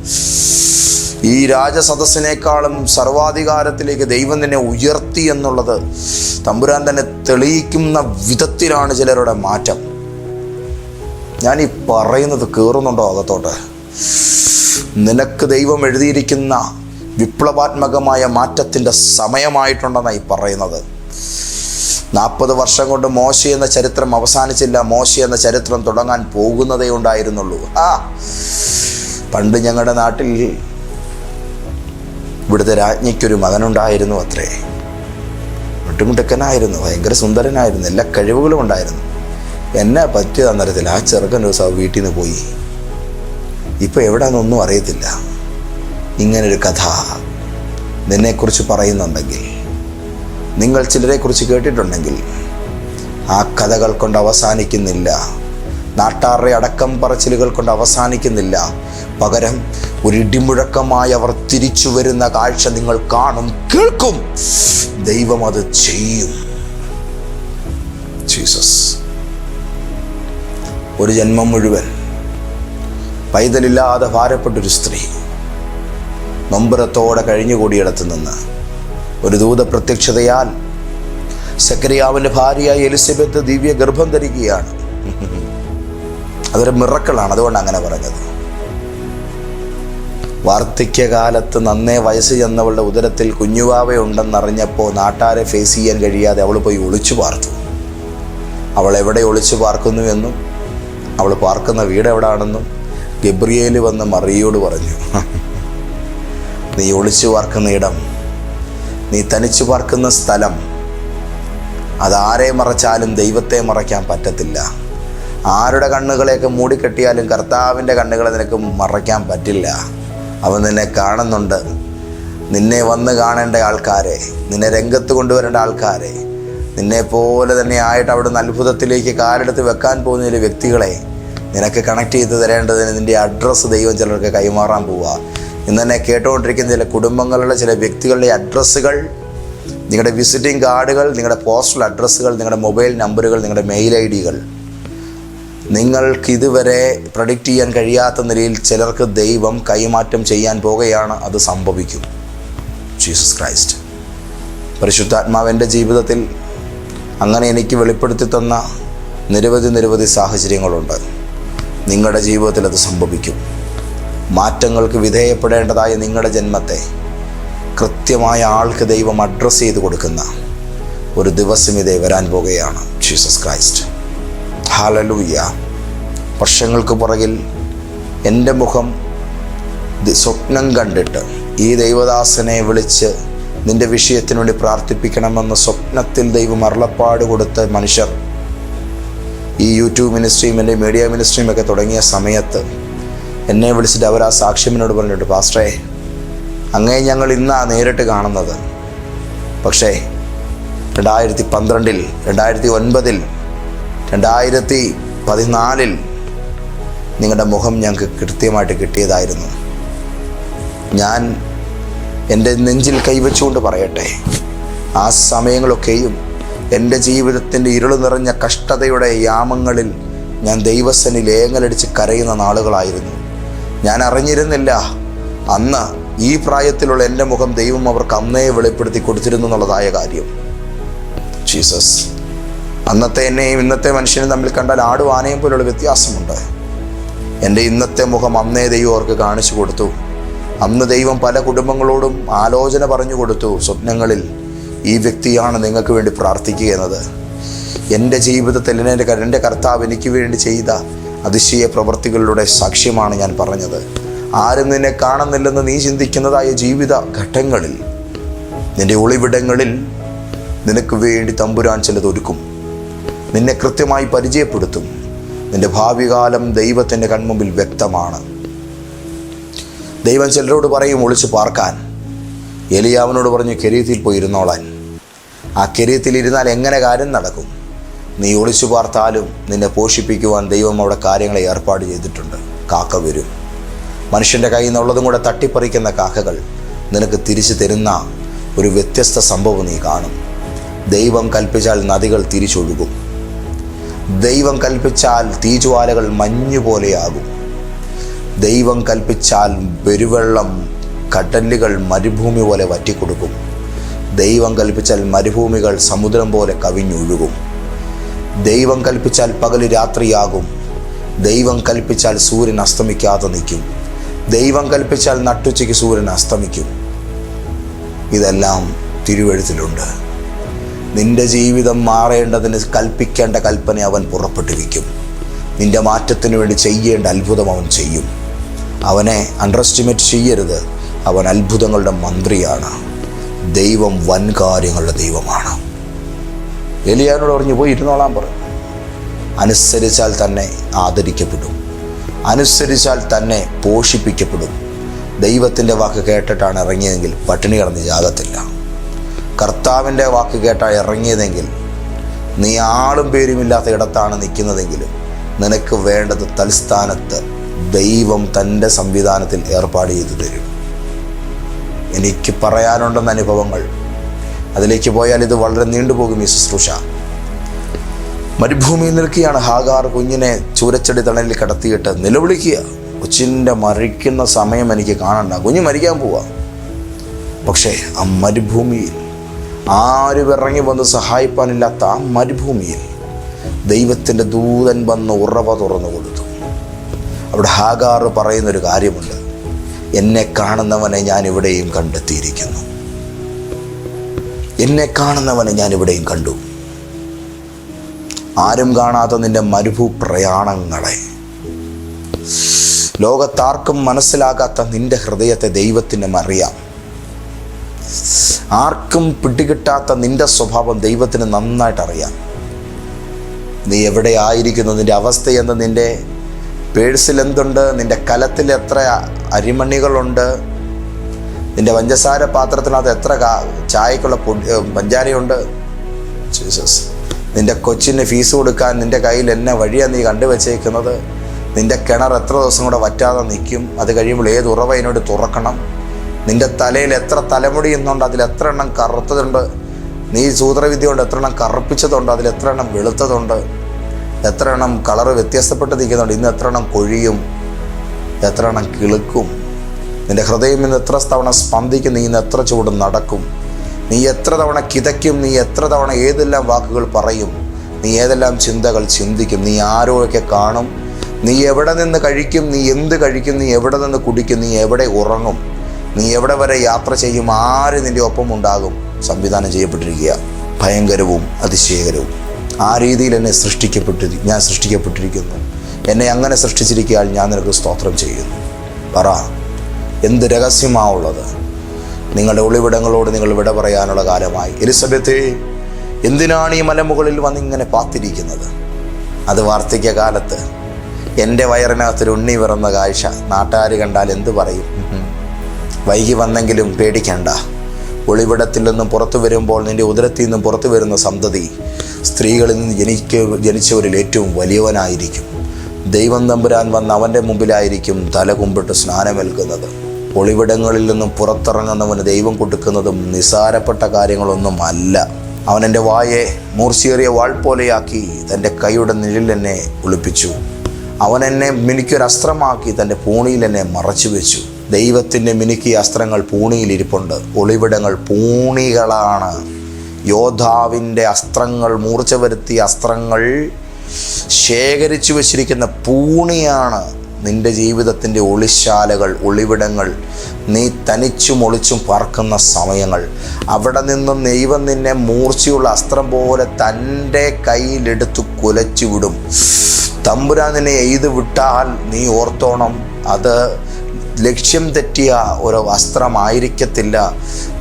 ഈ രാജസദസ്സിനേക്കാളും സർവാധികാരത്തിലേക്ക് ദൈവം തന്നെ ഉയർത്തി എന്നുള്ളത് തമ്പുരാൻ തന്നെ തെളിയിക്കുന്ന വിധത്തിലാണ് ചിലരുടെ മാറ്റം. ഞാൻ ഈ പറയുന്നത് കയറുന്നുണ്ടോ അകത്തോട്ട് നിനക്ക് ദൈവം എഴുതിയിരിക്കുന്ന വിപ്ലവാത്മകമായ മാറ്റത്തിന്റെ സമയമായിട്ടുണ്ടെന്നാണ് ഈ പറയുന്നത്. നാൽപ്പത് വർഷം കൊണ്ട് മോശ എന്ന ചരിത്രം അവസാനിച്ചില്ല. മോശ എന്ന ചരിത്രം തുടങ്ങാൻ പോകുന്നതേ ഉണ്ടായിരുന്നുള്ളൂ. ആ പണ്ട് ഞങ്ങളുടെ നാട്ടിൽ ഇവിടുത്തെ രാജ്ഞിക്കൊരു മകനുണ്ടായിരുന്നു അത്രേ. മുട്ടുമുട്ടക്കനായിരുന്നു ഭയങ്കര സുന്ദരനായിരുന്നു. എല്ലാ കഴിവുകളും ഉണ്ടായിരുന്നു. എന്നെ പറ്റിയത് അന്നേരത്തിൽ ആ ചെറുക്കൻ ഒരു വീട്ടിൽ നിന്ന് പോയി. ഇപ്പം എവിടാന്നൊന്നും അറിയത്തില്ല. ഇങ്ങനൊരു കഥ നിന്നെക്കുറിച്ച് പറയുന്നുണ്ടെങ്കിൽ നിങ്ങൾ ചിലരെക്കുറിച്ച് കേട്ടിട്ടുണ്ടെങ്കിൽ ആ കഥകൾ കൊണ്ട് അവസാനിക്കുന്നില്ല. നാട്ടാറെ അടക്കം പറച്ചിലുകൾ കൊണ്ട് അവസാനിക്കുന്നില്ല. പകരം ഒരു ഇടിമുഴക്കമായി അവർ തിരിച്ചു വരുന്ന കാഴ്ച നിങ്ങൾ കാണും കേൾക്കും. ദൈവം അത് ചെയ്യും. ജീസസ്. ഒരു ജന്മം മുഴുവൻ പൈതലില്ലാതെ ഭാരപ്പെട്ടൊരു സ്ത്രീ നൊമ്പരത്തോടെ കഴിഞ്ഞുകൂടിയിടത്ത് നിന്ന് ഒരു ദൂത പ്രത്യക്ഷതയാൽ സക്കരിയാവിന്റെ ഭാര്യയായ എലിസബത്ത് ദിവ്യ ഗർഭം ധരിക്കുകയാണ്. അതൊരു മിറക്കളാണ് അതുകൊണ്ട് അങ്ങനെ പറഞ്ഞത്. വാർദ്ധക്യകാലത്ത് നന്നേ വയസ്സ് ചെന്നവളുടെ ഉദരത്തിൽ കുഞ്ഞുവാവയുണ്ടെന്നറിഞ്ഞപ്പോൾ നാട്ടാരെ ഫേസ് ചെയ്യാൻ കഴിയാതെ അവൾ പോയി ഒളിച്ചു പാർത്തു. അവൾ എവിടെ ഒളിച്ചു പാർക്കുന്നുവെന്നും അവൾ പാർക്കുന്ന വീട് എവിടാണെന്നും ഗബ്രിയേൽ വന്ന് മറിയോട് പറഞ്ഞു നീ ഒളിച്ചു പാർക്കുന്ന ഇടം നീ തനിച്ചു പാർക്കുന്ന സ്ഥലം അതാരെ മറച്ചാലും ദൈവത്തെ മറയ്ക്കാൻ പറ്റത്തില്ല. ആരുടെ കണ്ണുകളെയൊക്കെ മൂടിക്കെട്ടിയാലും കർത്താവിന്റെ കണ്ണുകളെ നിനക്ക് മറയ്ക്കാൻ പറ്റില്ല. അവൻ നിന്നെ കാണുന്നുണ്ട്. നിന്നെ വന്ന് കാണേണ്ട ആൾക്കാരെ നിന്നെ രംഗത്ത് കൊണ്ടുവരേണ്ട ആൾക്കാരെ നിന്നെ പോലെ തന്നെ ആയിട്ട് അവിടുന്ന് അത്ഭുതത്തിലേക്ക് കാലെടുത്ത് വെക്കാൻ പോകുന്ന ചില വ്യക്തികളെ നിനക്ക് കണക്ട് ചെയ്ത് തരേണ്ടതിന് നിന്റെ അഡ്രസ്സ് ദൈവം ചിലർക്ക് കൈമാറാൻ പോവുക ഇന്ന് തന്നെ കേട്ടുകൊണ്ടിരിക്കുന്ന ചില കുടുംബങ്ങളുടെ ചില വ്യക്തികളുടെ അഡ്രസ്സുകൾ നിങ്ങളുടെ വിസിറ്റിംഗ് കാർഡുകൾ നിങ്ങളുടെ പോസ്റ്റൽ അഡ്രസ്സുകൾ നിങ്ങളുടെ മൊബൈൽ നമ്പറുകൾ നിങ്ങളുടെ മെയിൽ ഐ ഡികൾ നിങ്ങൾക്കിതുവരെ പ്രഡിക്റ്റ് ചെയ്യാൻ കഴിയാത്ത നിലയിൽ ചിലർക്ക് ദൈവം കൈമാറ്റം ചെയ്യാൻ പോകുകയാണ് അത് സംഭവിക്കും. ജീസസ് ക്രൈസ്റ്റ് പരിശുദ്ധാത്മാവ് എന്റെ ജീവിതത്തിൽ അങ്ങനെ എനിക്ക് വെളിപ്പെടുത്തി തന്ന നിരവധി നിരവധി സാഹചര്യങ്ങളുണ്ട്. നിങ്ങളുടെ ജീവിതത്തിൽ അത് സംഭവിക്കും. മാറ്റങ്ങൾക്ക് വിധേയപ്പെടേണ്ടതായ നിങ്ങളുടെ ജന്മത്തെ കൃത്യമായ ആൾക്ക് ദൈവം അഡ്രസ്സ് ചെയ്ത് കൊടുക്കുന്ന ഒരു ദിവസം ഇതേ വരാൻ പോകുകയാണ് ജീസസ് ക്രൈസ്റ്റ് ഹാലലൂയ വർഷങ്ങൾക്ക് പുറകിൽ എന്റെ മുഖം സ്വപ്നം കണ്ടിട്ട് ഈ ദൈവദാസനെ വിളിച്ച് നിന്റെ വിഷയത്തിനുവേണ്ടി പ്രാർത്ഥിപ്പിക്കണമെന്ന് സ്വപ്നത്തിൽ ദൈവം അരുളപ്പാട് കൊടുത്ത മനുഷ്യർ ഈ യൂട്യൂബ് മിനിസ്ട്രിയും എന്റെ മീഡിയ മിനിസ്ട്രിയും ഒക്കെ തുടങ്ങിയ സമയത്ത് എന്നെ വിളിച്ചിട്ട് അവർ ആ സാക്ഷ്യമിനോട് പറഞ്ഞിട്ട് പാസ്റ്ററേ അങ്ങേ ഞങ്ങൾ ഇന്നാ നേരിട്ട് കാണുന്നത്. പക്ഷേ രണ്ടായിരത്തി പന്ത്രണ്ടിൽ രണ്ടായിരത്തി ഒൻപതിൽ രണ്ടായിരത്തി പതിനാലിൽ നിങ്ങളുടെ മുഖം ഞങ്ങൾക്ക് കൃത്യമായിട്ട് കിട്ടിയതായിരുന്നു. ഞാൻ എന്റെ നെഞ്ചിൽ കൈവച്ചുകൊണ്ട് പറയട്ടെ ആ സമയങ്ങളൊക്കെയും എന്റെ ജീവിതത്തിന്റെ ഇരുൾ നിറഞ്ഞ കഷ്ടതയുടെ യാമങ്ങളിൽ ഞാൻ ദൈവസനി ലേങ്ങലടിച്ച് കരയുന്ന നാളുകളായിരുന്നു. ഞാൻ അറിഞ്ഞിരുന്നില്ല അന്ന് ഈ പ്രായത്തിലുള്ള എന്റെ മുഖം ദൈവം അവർക്ക് അന്നേ വെളിപ്പെടുത്തി കൊടുത്തിരുന്നു എന്നുള്ളതായ കാര്യം. ജീസസ് അന്നത്തെ എന്നെയും ഇന്നത്തെ മനുഷ്യനും തമ്മിൽ കണ്ടാൽ ആടും ആനയും പോലുള്ള വ്യത്യാസമുണ്ട്. എന്റെ ഇന്നത്തെ മുഖം അന്നേ ദൈവം അവർക്ക് കാണിച്ചു കൊടുത്തു. അന്ന് ദൈവം പല കുടുംബങ്ങളോടും ആലോചന പറഞ്ഞു കൊടുത്തു. സ്വപ്നങ്ങളിൽ ഈ വ്യക്തിയാണ് നിങ്ങൾക്ക് വേണ്ടി പ്രാർത്ഥിക്കുക എന്നത്. എന്റെ ജീവിതത്തിൽ എന്റെ എന്റെ കർത്താവ് എനിക്ക് വേണ്ടി ചെയ്ത അതിശയ പ്രവൃത്തികളിലൂടെ സാക്ഷ്യമാണ് ഞാൻ പറഞ്ഞത്. ആരും നിന്നെ കാണുന്നില്ലെന്ന് നീ ചിന്തിക്കുന്നതായ ജീവിത ഘട്ടങ്ങളിൽ നിന്റെ ഒളിവിടങ്ങളിൽ നിനക്ക് വേണ്ടി തമ്പുരാൻ ചിലതൊരുക്കും നിന്നെ കൃത്യമായി പരിചയപ്പെടുത്തും. നിന്റെ ഭാവികാലം ദൈവത്തിന്റെ കൺമുമ്പിൽ വ്യക്തമാണ്. ദൈവം ചിലരോട് പറയും ഒളിച്ചു പാർക്കാൻ. എലിയാവനോട് പറഞ്ഞു കെരീത്തിൽ പോയിരുന്നോളാൻ. ആ കെരീത്തിൽ ഇരുന്നാൽ എങ്ങനെ കാര്യം നടക്കും? നീ ഒളിച്ചു പാർത്താലും നിന്നെ പോഷിപ്പിക്കുവാൻ ദൈവം അവിടെ കാര്യങ്ങളെ ഏർപ്പാട് ചെയ്തിട്ടുണ്ട്. കാക്ക വരും. മനുഷ്യന്റെ കയ്യിൽ നിന്നുള്ളതും കൂടെ തട്ടിപ്പറിക്കുന്ന കാക്കകൾ നിനക്ക് തിരിച്ചു തരുന്ന ഒരു വ്യത്യസ്ത സംഭവം നീ കാണും. ദൈവം കൽപ്പിച്ചാൽ നദികൾ തിരിച്ചൊഴുകും. ദൈവം കൽപ്പിച്ചാൽ തീജ്വാലകൾ മഞ്ഞുപോലെയാകും. ദൈവം കൽപ്പിച്ചാൽ പെരുവെള്ളം കടലുകൾ മരുഭൂമി പോലെ വറ്റിക്കൊടുക്കും. ദൈവം കൽപ്പിച്ചാൽ മരുഭൂമികൾ സമുദ്രം പോലെ കവിഞ്ഞൊഴുകും. ദൈവം കൽപ്പിച്ചാൽ പകൽ രാത്രിയാകും. ദൈവം കൽപ്പിച്ചാൽ സൂര്യൻ അസ്തമിക്കാതെ നിൽക്കും. ദൈവം കൽപ്പിച്ചാൽ നട്ടുച്ചയ്ക്ക് സൂര്യൻ അസ്തമിക്കും. ഇതെല്ലാം തിരുവഴുത്തിലുണ്ട്. നിന്റെ ജീവിതം മാറേണ്ടതിന് കൽപ്പിക്കേണ്ട കൽപ്പന അവൻ പുറപ്പെട്ടിരിക്കും. നിന്റെ മാറ്റത്തിന് വേണ്ടി ചെയ്യേണ്ട അത്ഭുതം അവൻ ചെയ്യും. അവനെ അണ്ടർ എസ്റ്റിമേറ്റ് ചെയ്യരുത്. അവൻ അത്ഭുതങ്ങളുടെ മന്ത്രിയാണ്. ദൈവം വൻകാര്യങ്ങളുടെ ദൈവമാണ്. എലിയാനോട് പറഞ്ഞു പോയി ഇരുന്നോളാൻ പറഞ്ഞു അനുസരിച്ചാൽ തന്നെ ആദരിക്കപ്പെടും. അനുസരിച്ചാൽ തന്നെ പോഷിപ്പിക്കപ്പെടും. ദൈവത്തിന്റെ വാക്ക് കേട്ടിട്ടാണ് ഇറങ്ങിയതെങ്കിൽ പട്ടിണി കിടന്ന് ജാകത്തില്ല. കർത്താവിന്റെ വാക്ക് കേട്ടാണ് ഇറങ്ങിയതെങ്കിൽ നീ ആളും പേരുമില്ലാത്ത ഇടത്താണ് നിൽക്കുന്നതെങ്കിലും നിനക്ക് വേണ്ടത് തൽസ്ഥാനത്ത് ദൈവം തന്റെ സംവിധാനത്തിൽ ഏർപ്പാട് ചെയ്തു തരും. എനിക്ക് പറയാനുണ്ടെന്ന അനുഭവങ്ങൾ. അതിലേക്ക് പോയാൽ ഇത് വളരെ നീണ്ടുപോകും ഈ ശുശ്രൂഷ. മരുഭൂമിയിൽ നിൽക്കുകയാണ് ഹാഗാർ കുഞ്ഞിനെ ചൂരച്ചെടി തണലിൽ കിടത്തിയിട്ട്. നിലവിളിക്കുക. കൊച്ചിന്റെ മരിക്കുന്ന സമയം എനിക്ക് കാണണ്ട. കുഞ്ഞ് മരിക്കാൻ പോവാ. പക്ഷേ ആ മരുഭൂമിയിൽ ആരും ഇറങ്ങി വന്ന് സഹായിപ്പാനില്ലാത്ത ആ മരുഭൂമിയിൽ ദൈവത്തിന്റെ ദൂതൻ വന്ന് ഉറവ തുറന്നു കൊടുത്തു. അവിടെ ഹാഗാർ പറയുന്നൊരു കാര്യമുണ്ട്. എന്നെ കാണുന്നവനെ ഞാൻ ഇവിടെയും കണ്ടെത്തിയിരിക്കുന്നു. എന്നെ കാണുന്നവനെ ഞാൻ ഇവിടെയും കണ്ടു. ആരും കാണാത്ത നിന്റെ മരുഭൂ പ്രയാണങ്ങളെ ലോകത്താർക്കും മനസ്സിലാകാത്ത നിന്റെ ഹൃദയത്തെ ദൈവത്തിന് അറിയാം. ആർക്കും പിടികിട്ടാത്ത നിന്റെ സ്വഭാവം ദൈവത്തിന് നന്നായിട്ട് അറിയാം നീ എവിടെ ആയിരിക്കുന്നു നിന്റെ അവസ്ഥയെന്ന് നിന്റെ പേഴ്സിൽ എന്തുണ്ട് നിന്റെ കലത്തിൽ എത്ര അരിമണികളുണ്ട്? നിന്റെ പഞ്ചസാര പാത്രത്തിനകത്ത് എത്ര ചായക്കുള്ള പൊടി പഞ്ചാരയുണ്ട്? ജീസസ്. നിന്റെ കൊച്ചിന് ഫീസ് കൊടുക്കാൻ നിന്റെ കയ്യിൽ എന്നെ വഴിയാണ് നീ കണ്ടുവച്ചേക്കുന്നത്? നിന്റെ കിണർ എത്ര ദിവസം കൂടെ വറ്റാതെ നിൽക്കും? അത് കഴിയുമ്പോൾ ഏത് ഉറവ അതിനോട് തുറക്കണം? നിന്റെ തലയിൽ എത്ര തലമുടി എന്നുണ്ട്? അതിൽ എത്ര എണ്ണം കറുത്തതുണ്ട്? നീ സൂത്രവിദ്യ കൊണ്ട് എത്ര എണ്ണം കറുപ്പിച്ചതുണ്ട്? അതിൽ എത്ര എണ്ണം വെളുത്തതുണ്ട്? എത്ര എണ്ണം കളറ് വ്യത്യസ്തപ്പെട്ട് നിൽക്കുന്നുണ്ട് ഇന്ന് എത്ര എണ്ണം കൊഴിയും എത്ര എണ്ണം കിളുക്കും. നിന്റെ ഹൃദയം ഇന്ന് എത്ര തവണ സ്പന്ദിക്കും നീ ഇന്ന് എത്ര ചൂട് നടക്കും. നീ എത്ര തവണ കിതയ്ക്കും നീ എത്ര തവണ ഏതെല്ലാം വാക്കുകൾ പറയും. നീ ഏതെല്ലാം ചിന്തകൾ ചിന്തിക്കും. നീ ആരോയൊക്കെ കാണും. നീ എവിടെ നിന്ന് കഴിക്കും നീ എന്ത് കഴിക്കും നീ എവിടെ നിന്ന് കുടിക്കും നീ എവിടെ ഉറങ്ങും. നീ എവിടെ വരെ യാത്ര ചെയ്യും ആര് നിന്റെ ഒപ്പം ഉണ്ടാകും. സംവിധാനം ചെയ്യപ്പെട്ടിരിക്കുക. ഭയങ്കരവും അതിശയകരവും. ആ രീതിയിൽ എന്നെ സൃഷ്ടിക്കപ്പെട്ടി ഞാൻ സൃഷ്ടിക്കപ്പെട്ടിരിക്കുന്നു. എന്നെ അങ്ങനെ സൃഷ്ടിച്ചിരിക്കാൻ ഞാൻ നിനക്ക് സ്തോത്രം ചെയ്യുന്നു. പറ എന്ത് രഹസ്യമാവുള്ളത് നിങ്ങളുടെ ഒളിവിടങ്ങളോട് നിങ്ങൾ വിട പറയാനുള്ള കാലമായി. എലിസബത്തെ എന്തിനാണ് ഈ മലമുകളിൽ വന്നിങ്ങനെ പാത്തിരിക്കുന്നത്? അത് വാർദ്ധക്യ കാലത്ത് എന്റെ വയറിനകത്തൊരു ഉണ്ണി പിറന്ന കാഴ്ച നാട്ടുകാർ കണ്ടാൽ എന്ത് പറയും? വൈകി വന്നെങ്കിലും പേടിക്കണ്ട. ഒളിവിടത്തിൽ നിന്നും പുറത്തു വരുമ്പോൾ നിന്റെ ഉദരത്തിൽ നിന്നും പുറത്തു വരുന്ന സന്തതി സ്ത്രീകളിൽ നിന്ന് ജനിക്ക ജനിച്ചവരിൽ ഏറ്റവും വലിയവനായിരിക്കും. ദൈവം തമ്പുരാൻ വന്ന് അവന്റെ മുമ്പിലായിരിക്കും തല കുമ്പിട്ട് സ്നാനമേൽക്കുന്നത്. ഒളിവിടങ്ങളിൽ നിന്നും പുറത്തിറങ്ങുന്നവന് ദൈവം കൊടുക്കുന്നതും നിസാരപ്പെട്ട കാര്യങ്ങളൊന്നും അല്ല. അവൻ എന്റെ വായെ മൂർച്ചയേറിയ വാൾ പോലെയാക്കി തന്റെ കൈയുടെ നിഴൽ എന്നെ ഒളിപ്പിച്ചു. അവൻ എന്നെ മിനുക്കിയൊരു അസ്ത്രമാക്കി തന്റെ പൂണിയിൽ എന്നെ മറച്ചു വെച്ചു ദൈവത്തിന്റെ മിനുക്കിയ അസ്ത്രങ്ങൾ പൂണിയിലിരിപ്പുണ്ട് ഒളിവിടങ്ങൾ പൂണികളാണ്. യോദ്ധാവിന്റെ അസ്ത്രങ്ങൾ മൂർച്ച വരുത്തിയ അസ്ത്രങ്ങൾ ശേഖരിച്ചു വച്ചിരിക്കുന്ന പൂണിയാണ് നിന്റെ ജീവിതത്തിന്റെ ഒളിശാലകൾ ഒളിവിടങ്ങൾ. നീ തനിച്ചും ഒളിച്ചും പാർക്കുന്ന സമയങ്ങൾ. അവിടെ നിന്നും ദൈവം നിന്നെ മൂർച്ചയുള്ള അസ്ത്രം പോലെ തന്റെ കയ്യിലെടുത്ത് കുലച്ചു വിടും. തമ്പുരാൻ വിട്ടാൽ നീ ഓർത്തോണം. അത് ലക്ഷ്യം തെറ്റിയ ഒരു വസ്ത്രമായിരിക്കത്തില്ല.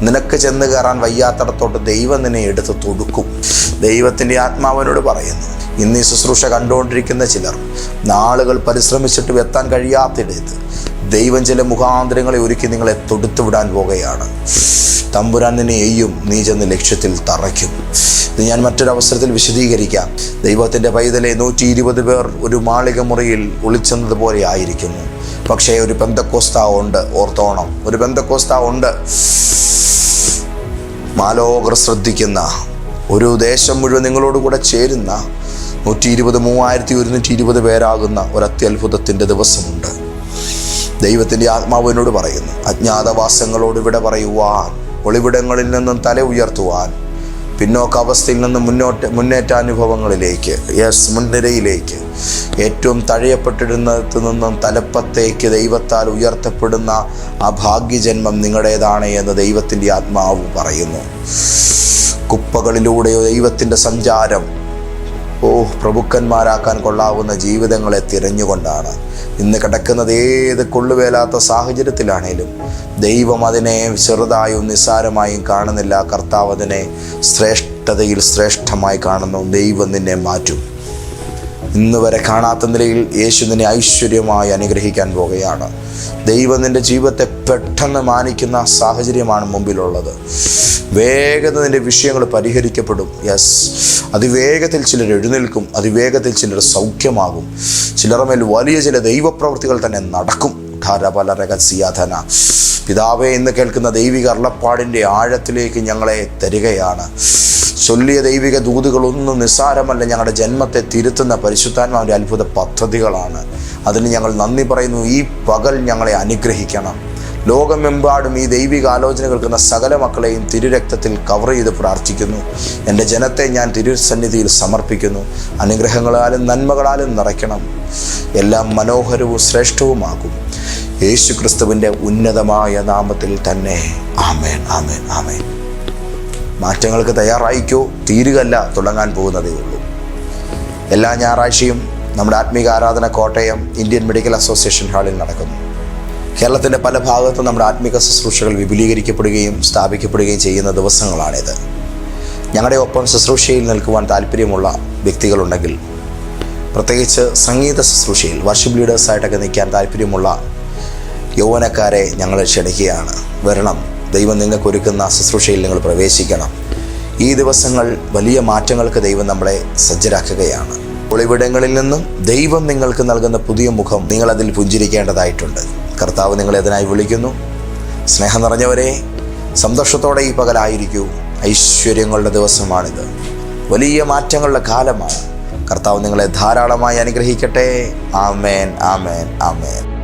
നിനക്ക് ചെന്ന് കയറാൻ വയ്യാത്തടത്തോട്ട് ദൈവം നിന്നെ എടുത്ത് തൊടുക്കും. ദൈവത്തിന്റെ ആത്മാവിനോട് പറയുന്നു. ഇന്ന് ഈ ശുശ്രൂഷ കണ്ടുകൊണ്ടിരിക്കുന്ന ചിലർ നാളുകൾ പരിശ്രമിച്ചിട്ടും എത്താൻ കഴിയാത്തിടത്ത് ദൈവം ചില മുഖാന്തരങ്ങളെ ഒരുക്കി നിങ്ങളെ തൊടുത്തു വിടാൻ പോകുകയാണ് തമ്പുരാൻ നിന്നെ എയ്യും നീ ചെന്ന് ലക്ഷ്യത്തിൽ തറയ്ക്കും. ഇത് ഞാൻ മറ്റൊരവസരത്തിൽ വിശദീകരിക്കാം. ദൈവത്തിന്റെ പൈതലെ നൂറ്റി ഇരുപത് പേർ ഒരു മാളിക മുറിയിൽ ഒളിച്ചെന്നതുപോലെ ആയിരിക്കുന്നു. പക്ഷേ ഒരു ബന്ധക്കോസ്ത ഉണ്ട് ഓർത്തോണം. ഒരു ബന്ധക്കോസ്ത ഉണ്ട്. മാലോകർ ശ്രദ്ധിക്കുന്ന ഒരു ദേശം മുഴുവൻ നിങ്ങളോട് കൂടെ ചേരുന്ന നൂറ്റി ഇരുപത് മൂവായിരത്തി ഒരുന്നൂറ്റി ഇരുപത് പേരാകുന്ന ഒരു അത്യത്ഭുതത്തിന്റെ ദിവസമുണ്ട്. ദൈവത്തിന്റെ ആത്മാവിനോട് പറയുന്നു അജ്ഞാതവാസങ്ങളോട് ഇവിടെ പറയുവാൻ ഒളിവിടങ്ങളിൽ നിന്നും തല ഉയർത്തുവാൻ പിന്നോക്ക അവസ്ഥയിൽ നിന്ന് മുന്നോട്ട് മുന്നേറ്റാനുഭവങ്ങളിലേക്ക് യെസ് മുൻനിരയിലേക്ക് ഏറ്റവും തഴയപ്പെട്ടിരുന്നിടത്ത് നിന്നും തലപ്പത്തേക്ക് ദൈവത്താൽ ഉയർത്തപ്പെടുന്ന ആ ഭാഗ്യജന്മം നിങ്ങളുടേതാണ് എന്ന് ദൈവത്തിന്റെ ആത്മാവ് പറയുന്നു. കുപ്പകളിലൂടെയോ ദൈവത്തിന്റെ സഞ്ചാരം ഓ പ്രഭുക്കന്മാരാക്കാൻ കൊള്ളാവുന്ന ജീവിതങ്ങളെ തിരഞ്ഞുകൊണ്ടാണ്. ഇന്ന് കിടക്കുന്നത് ഏത് കൊള്ളുവേലാത്ത സാഹചര്യത്തിലാണേലും. ദൈവം അതിനെ ചെറുതായും നിസ്സാരമായും കാണുന്നില്ല. കർത്താവ് അതിനെ ശ്രേഷ്ഠതയിൽ ശ്രേഷ്ഠമായി കാണുന്നു. ദൈവം നിന്നെ മാറ്റും. ഇന്ന് വരെ കാണാത്ത നിലയിൽ യേശു നിന്നെ ഐശ്വര്യമായി അനുഗ്രഹിക്കാൻ പോകുകയാണ് ദൈവം നിന്റെ ജീവിതത്തെ പെട്ടെന്ന് മാനിക്കുന്ന സാഹചര്യമാണ് മുമ്പിലുള്ളത്. വേഗത നിന്റെ വിഷയങ്ങൾ പരിഹരിക്കപ്പെടും. യെസ് അതിവേഗത്തിൽ ചിലർ എഴുന്നേൽക്കും. അതിവേഗത്തിൽ ചിലർ സൗഖ്യമാകും. ചിലർ മേൽ വലിയ ചില ദൈവപ്രവൃത്തികൾ തന്നെ നടക്കും. ധാരപലരകസിയാധന പിതാവെ എന്ന് കേൾക്കുന്ന ദൈവിക അരുളപ്പാടിന്റെ ആഴത്തിലേക്ക് ഞങ്ങളെ തരികയാണ്. ചൊല്ലിയ ദൈവിക ദൂതുകളൊന്നും നിസ്സാരമല്ല ഞങ്ങളുടെ ജന്മത്തെ തിരുത്തുന്ന പരിശുദ്ധാത്മാവിന്റെ അത്ഭുത പദ്ധതികളാണ്. അതിന് ഞങ്ങൾ നന്ദി പറയുന്നു. ഈ പകൽ ഞങ്ങളെ അനുഗ്രഹിക്കണം. ലോകമെമ്പാടും ഈ ദൈവിക ആലോചന കേൾക്കുന്ന സകല മക്കളെയും തിരുരക്തത്തിൽ കവർ ചെയ്ത് പ്രാർത്ഥിക്കുന്നു. എന്റെ ജനത്തെ ഞാൻ തിരുസന്നിധിയിൽ സമർപ്പിക്കുന്നു. അനുഗ്രഹങ്ങളാലും നന്മകളാലും നിറയ്ക്കണം. എല്ലാം മനോഹരവും ശ്രേഷ്ഠവുമാകും. യേശു ക്രിസ്തുവിന്റെ ഉന്നതമായ നാമത്തിൽ തന്നെ. ആമേൻ ആമേൻ ആമേൻ. മാറ്റങ്ങൾക്ക് തയ്യാറായിക്കോ? തീരുകല്ല തുടങ്ങാൻ പോകുന്നതേ ഉള്ളൂ. എല്ലാ ഞായറാഴ്ചയും നമ്മുടെ ആത്മീക ആരാധന കോട്ടയം ഇന്ത്യൻ മെഡിക്കൽ അസോസിയേഷൻ ഹാളിൽ നടക്കുന്നു. കേരളത്തിന്റെ പല ഭാഗത്തും നമ്മുടെ ആത്മീക ശുശ്രൂഷകൾ വിപുലീകരിക്കപ്പെടുകയും സ്ഥാപിക്കപ്പെടുകയും ചെയ്യുന്ന ദിവസങ്ങളാണിത്. ഞങ്ങളുടെ ഒപ്പം ശുശ്രൂഷയിൽ നിൽക്കുവാൻ താല്പര്യമുള്ള വ്യക്തികളുണ്ടെങ്കിൽ പ്രത്യേകിച്ച് സംഗീത ശുശ്രൂഷയിൽ വർഷിപ്പ് ലീഡേഴ്സായിട്ടൊക്കെ നിൽക്കാൻ താല്പര്യമുള്ള യൗവനക്കാരെ ഞങ്ങൾ ക്ഷണിക്കുകയാണ്. വരണം ദൈവം നിങ്ങൾക്ക് ഒരുക്കുന്ന ശുശ്രൂഷയിൽ നിങ്ങൾ പ്രവേശിക്കണം. ഈ ദിവസങ്ങൾ വലിയ മാറ്റങ്ങൾക്ക് ദൈവം നമ്മളെ സജ്ജരാക്കുകയാണ്. ഒളിവിടങ്ങളിൽ നിന്നും ദൈവം നിങ്ങൾക്ക് നൽകുന്ന പുതിയ മുഖം നിങ്ങൾ അതിൽ പുഞ്ചിരിക്കേണ്ടതായിട്ടുണ്ട്. കർത്താവ് നിങ്ങളെ അതിനായി വിളിക്കുന്നു. സ്നേഹം നിറഞ്ഞവരെ സന്തോഷത്തോടെ ഈ പകലായിരിക്കൂ. ഐശ്വര്യങ്ങളുടെ ദിവസമാണിത്. വലിയ മാറ്റങ്ങളുടെ കാലമാണ്. കർത്താവ് നിങ്ങളെ ധാരാളമായി അനുഗ്രഹിക്കട്ടെ. ആമേൻ ആമേൻ ആമേൻ.